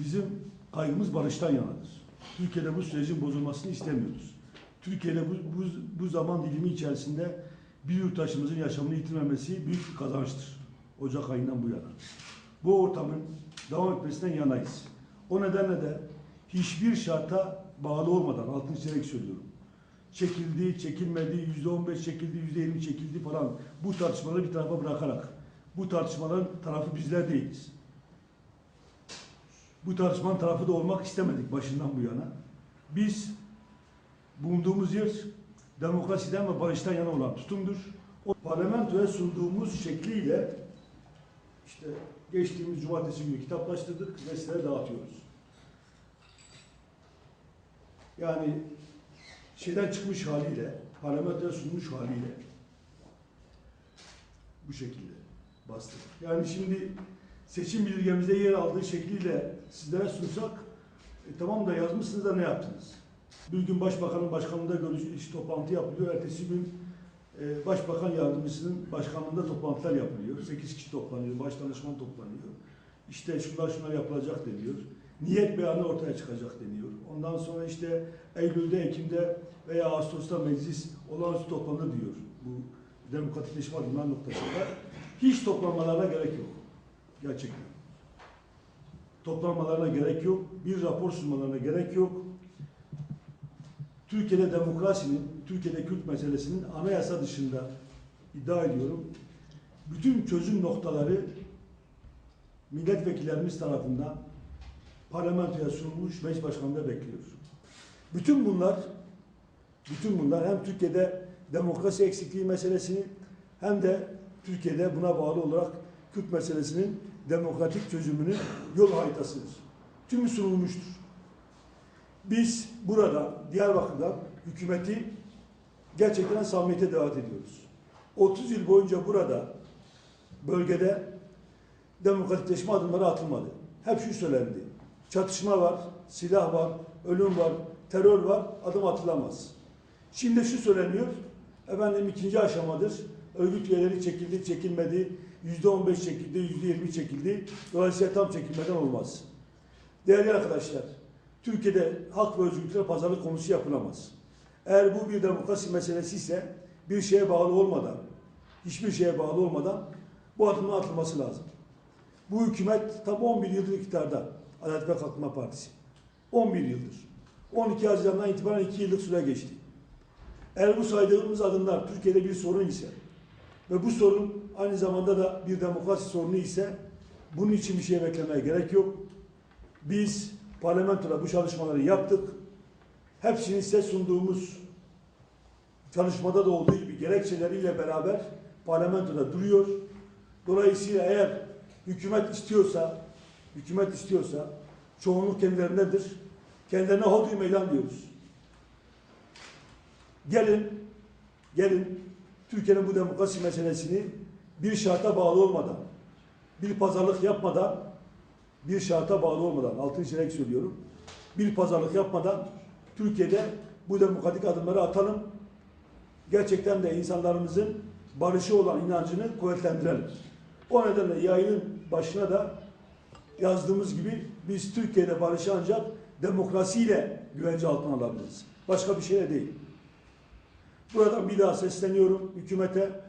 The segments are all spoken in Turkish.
Bizim kaygımız barıştan yanadır. Türkiye'de bu sürecin bozulmasını istemiyoruz. Türkiye'de bu, bu, bu zaman dilimi içerisinde bir yurttaşımızın yaşamını yitirmemesi büyük bir kazançtır. Ocak ayından bu yana. Bu ortamın devam etmesinden yanayız. O nedenle de hiçbir şarta bağlı olmadan, altını çizerek söylüyorum. Çekildi, çekilmedi, yüzde on beş çekildi, yüzde yirmi çekildi falan. Bu tartışmaları bir tarafa bırakarak, bu tartışmaların tarafı bizler değiliz. Bu tartışmanın tarafı da olmak istemedik başından bu yana. Biz bulunduğumuz yer demokrasiden ve barıştan yana olan tutumdur. O parlamentoya sunduğumuz şekliyle işte geçtiğimiz cumartesi günü kitaplaştırdık ve sizlere dağıtıyoruz. Yani şeyden çıkmış haliyle, parlamentoya sunmuş haliyle bu şekilde bastık. Yani şimdi seçim bildirgemizde yer aldığı şekliyle sizlere sunsak e, tamam da yazmışsınız da ne yaptınız? Bir gün başbakanın başkanlığında görüş, toplantı yapılıyor. Ertesi gün e, başbakan yardımcısının başkanlığında toplantılar yapılıyor. 8 kişi toplanıyor, baş danışman toplanıyor. İşte şunlar şunlar yapılacak deniyor. Niyet beyanı ortaya çıkacak deniyor. Ondan sonra işte Eylül'de, Ekim'de veya Ağustos'ta meclis olağanüstü toplanır diyor. Bu demokratikleşme adımlar noktasında. Hiç toplanmalarına gerek yok. Gerçekten. Toplanmalarına gerek yok. Bir rapor sunmalarına gerek yok. Türkiye'de demokrasinin, Türkiye'de Kürt meselesinin anayasa dışında iddia ediyorum. Bütün çözüm noktaları milletvekillerimiz tarafından parlamentoya sunulmuş, meclis başkanında bekliyor. Bütün bunlar, bütün bunlar hem Türkiye'de demokrasi eksikliği meselesini hem de Türkiye'de buna bağlı olarak Kürt meselesinin demokratik çözümünün yol haritasıdır. Tümü sunulmuştur. Biz burada Diyarbakır'dan hükümeti gerçekten samimiyete davet ediyoruz. 30 yıl boyunca burada bölgede demokratikleşme adımları atılmadı. Hep şu söylendi. Çatışma var, silah var, ölüm var, terör var, adım atılamaz. Şimdi şu söyleniyor, efendim ikinci aşamadır. Örgüt üyeleri çekildi, çekilmedi, yüzde on beş çekildi, yüzde yirmi çekildi. Dolayısıyla tam çekilmeden olmaz. Değerli arkadaşlar, Türkiye'de hak ve özgürlükler pazarlık konusu yapılamaz. Eğer bu bir demokrasi meselesi ise bir şeye bağlı olmadan, hiçbir şeye bağlı olmadan bu adımın atılması lazım. Bu hükümet tam 11 yıldır iktidarda. Adalet ve Kalkınma Partisi. 11 yıldır. 12 Haziran'dan itibaren 2 yıllık süre geçti. Eğer bu saydığımız adımlar Türkiye'de bir sorun ise ve bu sorun aynı zamanda da bir demokrasi sorunu ise bunun için bir şey beklemeye gerek yok. Biz parlamentoda bu çalışmaları yaptık. Hepsini size sunduğumuz çalışmada da olduğu gibi gerekçeleriyle beraber parlamentoda duruyor. Dolayısıyla eğer hükümet istiyorsa, hükümet istiyorsa çoğunluk kendilerindedir. Kendilerine hodri meydan diyoruz. Gelin, gelin Türkiye'nin bu demokrasi meselesini bir şarta bağlı olmadan, bir pazarlık yapmadan, bir şarta bağlı olmadan, altını çizerek söylüyorum, bir pazarlık yapmadan Türkiye'de bu demokratik adımları atalım. Gerçekten de insanlarımızın barışı olan inancını kuvvetlendirelim. O nedenle yayının başına da yazdığımız gibi biz Türkiye'de barışı ancak demokrasiyle güvence altına alabiliriz. Başka bir şeyle değil. Buradan bir daha sesleniyorum hükümete.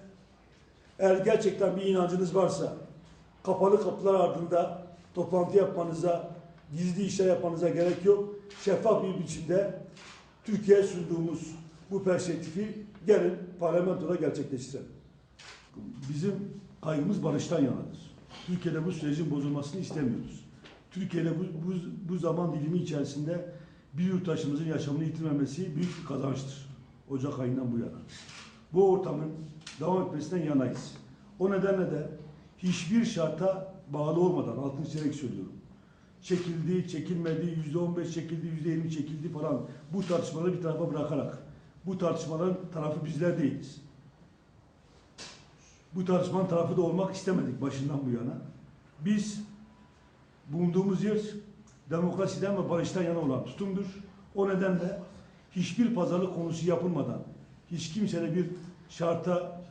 Eğer gerçekten bir inancınız varsa kapalı kapılar ardında toplantı yapmanıza, gizli işler yapmanıza gerek yok. Şeffaf bir biçimde Türkiye'ye sunduğumuz bu perspektifi gelin parlamentoda gerçekleştirelim. Bizim kaygımız barıştan yanadır. Türkiye'de bu sürecin bozulmasını istemiyoruz. Türkiye'de bu, bu, bu zaman dilimi içerisinde bir yurttaşımızın yaşamını yitirmemesi büyük bir kazançtır. Ocak ayından bu yana. Bu ortamın devam etmesinden yanayız. O nedenle de hiçbir şarta bağlı olmadan, altını çizerek söylüyorum. Çekildi, çekilmedi, yüzde on beş çekildi, yüzde yirmi çekildi falan. Bu tartışmaları bir tarafa bırakarak, bu tartışmaların tarafı bizler değiliz. Bu tartışmanın tarafı da olmak istemedik başından bu yana. Biz bulunduğumuz yer demokrasiden ve barıştan yana olan tutumdur. O nedenle hiçbir pazarlık konusu yapılmadan, hiç kimseyle bir şarta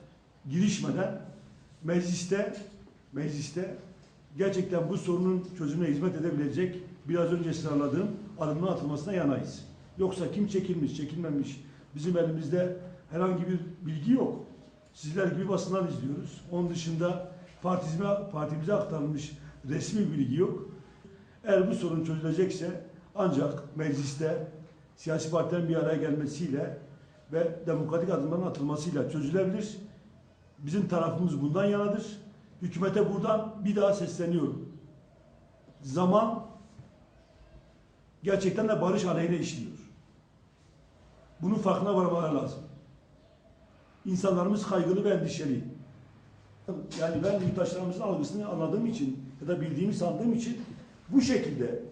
girişmeden mecliste mecliste gerçekten bu sorunun çözümüne hizmet edebilecek biraz önce sıraladığım adımın atılmasına yanayız. Yoksa kim çekilmiş, çekilmemiş bizim elimizde herhangi bir bilgi yok. Sizler gibi basından izliyoruz. Onun dışında partizme, partimize aktarılmış resmi bilgi yok. Eğer bu sorun çözülecekse ancak mecliste siyasi partilerin bir araya gelmesiyle ve demokratik adımların atılmasıyla çözülebilir. Bizim tarafımız bundan yanadır. Hükümete buradan bir daha sesleniyorum. Zaman gerçekten de barış aleyhine işliyor. Bunun farkına varmaları lazım. İnsanlarımız kaygılı ve endişeli. Yani ben yurttaşlarımızın algısını anladığım için ya da bildiğimi sandığım için bu şekilde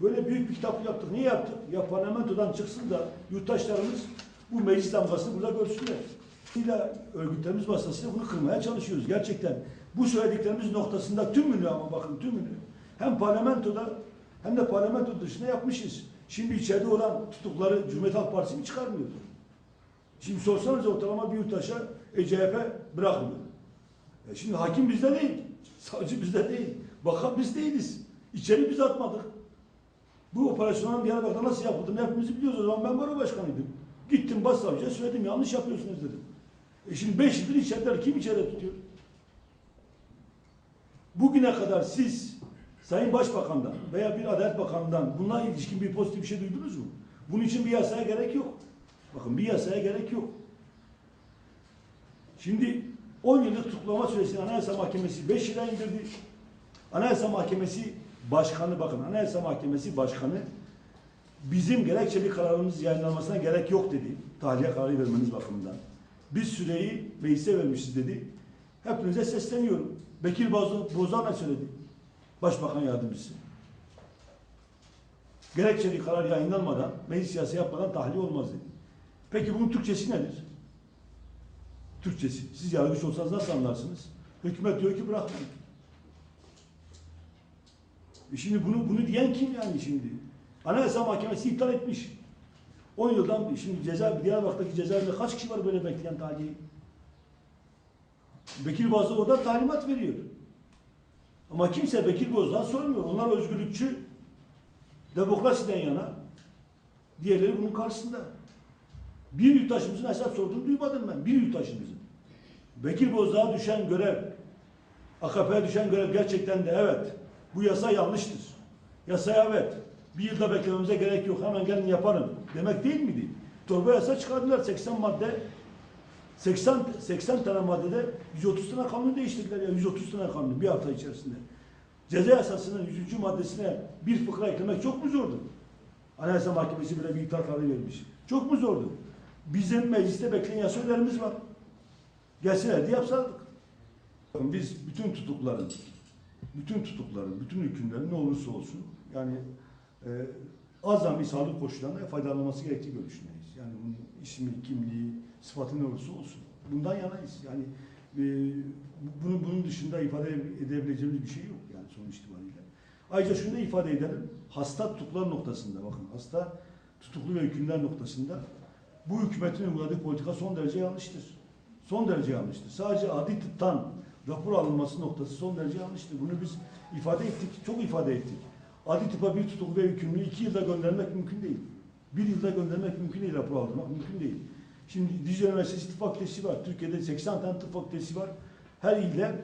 böyle büyük bir kitap yaptık. Niye yaptık? Ya parlamentodan çıksın da yurttaşlarımız bu meclis damgasını burada görsünler. İla örgütlerimiz vasıtasıyla bunu kırmaya çalışıyoruz. Gerçekten bu söylediklerimiz noktasında tümünü ama bakın tümünü hem parlamentoda hem de parlamento dışında yapmışız. Şimdi içeride olan tutukları Cumhuriyet Halk Partisi mi çıkarmıyor? Şimdi sorsanız ortalama bir yurttaşa e, CHP bırakmıyor. E şimdi hakim bizde değil, savcı bizde değil, bakan biz değiliz. İçeri biz atmadık. Bu operasyonun Diyarbakır'da nasıl yapıldığını hepimiz biliyoruz. O zaman ben baro başkanıydım. Gittim başsavcıya söyledim yanlış yapıyorsunuz dedim. E şimdi beş yıldır içerideler. Kim içeride tutuyor? Bugüne kadar siz Sayın Başbakan'dan veya bir Adalet Bakanı'ndan bununla ilişkin bir pozitif bir şey duydunuz mu? Bunun için bir yasaya gerek yok. Bakın bir yasaya gerek yok. Şimdi 10 yıllık tutuklama süresini Anayasa Mahkemesi 5 yıla indirdi. Anayasa Mahkemesi Başkanı bakın Anayasa Mahkemesi Başkanı bizim gerekçeli kararımız yayınlanmasına gerek yok dedi. Tahliye kararı vermeniz bakımından. Biz süreyi meclise vermişiz dedi. Hepinize sesleniyorum. Bekir Boz- Bozan ne söyledi? Başbakan yardımcısı. Gerekçeli karar yayınlanmadan, meclis siyasi yapmadan tahliye olmaz dedi. Peki bunun Türkçesi nedir? Türkçesi. Siz yargıç olsanız nasıl anlarsınız? Hükümet diyor ki bırakmayın. E şimdi bunu bunu diyen kim yani şimdi? Anayasa Mahkemesi iptal etmiş. 10 yıldan şimdi ceza Diyarbakır'daki cezaevinde kaç kişi var böyle bekleyen tahliyeyi? Bekir Bozdağ orada talimat veriyor. Ama kimse Bekir Bozdağ sormuyor. Onlar özgürlükçü, demokrasiden yana. Diğerleri bunun karşısında. Bir yurttaşımızın hesap sorduğunu duymadım ben. Bir yurttaşımızın. Bekir Bozdağ'a düşen görev, AKP'ye düşen görev gerçekten de evet. Bu yasa yanlıştır. Yasaya evet. Bir yılda beklememize gerek yok. Hemen gelin yaparım. Demek değil miydi? Torba yasa çıkardılar 80 madde. 80 80 tane maddede 130 tane kanun değiştirdiler ya 130 tane kanun bir hafta içerisinde. Ceza yasasının 100. maddesine bir fıkra eklemek çok mu zordu? Anayasa Mahkemesi bile bir iptal kararı vermiş. Çok mu zordu? Bizim mecliste bekleyen yasa önerilerimiz var. Gelselerdi yapsaydık. Bakın Biz bütün tutukların, bütün tutukların, bütün hükümlerin ne olursa olsun yani e, azami sağlık koşullarında faydalanması gerektiği görüşündeyiz. Yani bunun ismi, kimliği, sıfatı ne olursa olsun. Bundan yanayız. Yani e, bunu, bunun dışında ifade edebileceğimiz bir şey yok yani sonuç itibariyle. Ayrıca şunu da ifade edelim. Hasta tutuklar noktasında bakın hasta tutuklu ve hükümler noktasında bu hükümetin uyguladığı politika son derece yanlıştır. Son derece yanlıştır. Sadece adi tıptan rapor alınması noktası son derece yanlıştır. Bunu biz ifade ettik, çok ifade ettik. Adi tıpa bir tutuklu ve hükümlü iki yılda göndermek mümkün değil. Bir yılda göndermek mümkün değil, rapor aldırmak mümkün değil. Şimdi Dicle Üniversitesi Tıp Fakültesi var. Türkiye'de 80 tane tıp fakültesi var. Her ilde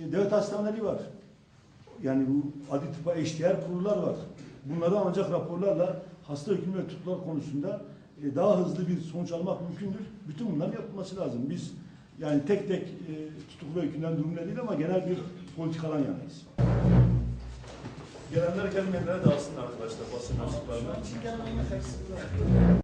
e, devlet hastaneleri var. Yani bu adi tıpa eşdeğer kurullar var. Bunları ancak raporlarla hasta hüküm ve tutuklar konusunda e, daha hızlı bir sonuç almak mümkündür. Bütün bunların yapılması lazım. Biz yani tek tek e, tutuklu ve hükümden durumda değil ama genel bir politikadan yanayız. Gelenler gelmeyenlere dağılsın arkadaşlar basın mensuplarına.